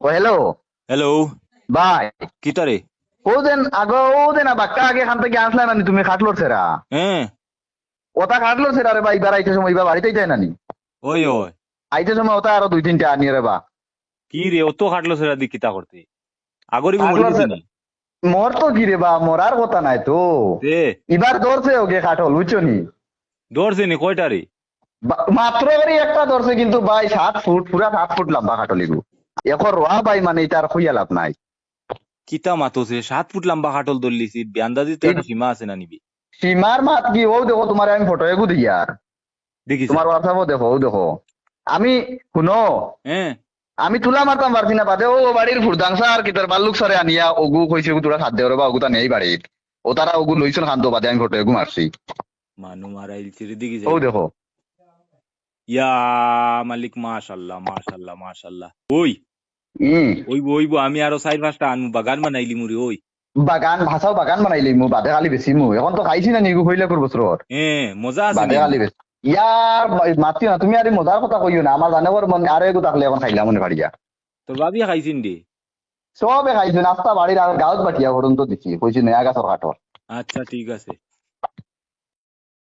ও hello hello ভাই আগ ও বাক্কা আগে খান থেকে আসলে নানি তুমি খাটলোর সেরা হ্যাঁ ওটা খাটলোর সেরা রে ভাই এবার আইতে সময় এবার বাড়িতেই যায় নানি। ওই ওই। আইতে সময় ওটা আরও দুই তিনটা আনিয়ে রে বা। কি রে অত খাটলো দি কিতা করতে? আগরি খাটলো মরি তো কি রে বা মরার কথা নাই তো। এবার ধরছে ওকে খাটল বুঝছ নি? দৌড়ছে নি কয়টা রে? মাত্র একটা ধরছে কিন্তু ভাই সাত ফুট পুরা সাত ফুট লম্বা খাটলিগু এখন রোয়া ভাই মানে তার খুইয়া লাভ নাই। কিতা মাতছে সাত ফুট লম্বা খাটল দলিছি তো সীমা আছে না নিবি? সীমার মাত কি? ও দেখো তোমার আমি ফটো এগু দিই আর দেখিস তোমার হোয়াটসঅ্যাপও দেখো ও দেখো। আমি শুনো হ্যাঁ আমি তুলা মারতাম পারছি না বাদে ও বাড়ির ফুরদাংসা আর কিতার বাল্লুক সরে আনিয়া ওগু কইছে ওগু তোরা খাদ্য বা ওগুতা নেই বাড়িত ও তারা ওগু লইছন খাদ্য বাদে আমি ফটো এগু মারছি মানু মারাইলছি রে দেখিস ও দেখো। ইয়া মালিক মাশাল্লাহ মাশাল্লাহ মাশাল্লাহ। ওই ওইব ওইব আমি আরও চার পাঁচটা আনব বাগান বানাইলি মুরি ওই বাগান ভাষাও বাগান বানাইলি মু বাদে খালি বেশি মু এখন তো খাইছি না নিগু হইলে করব বছর হ্যাঁ মজা আছে বাদে? খালি বেশি ইয়ার মাতিও না তুমি আর মজার কথা কইও না আমার জানে মন আরও এগু থাকলে এখন খাইলাম মনে ভাড়িয়া তোর বাবিয়া খাইছিন দে সবে খাইছো নাস্তা বাড়ির আর গাঁত বাটিয়া পর্যন্ত দিছি কইছি নয়া গাছর কাঠর আচ্ছা ঠিক আছে।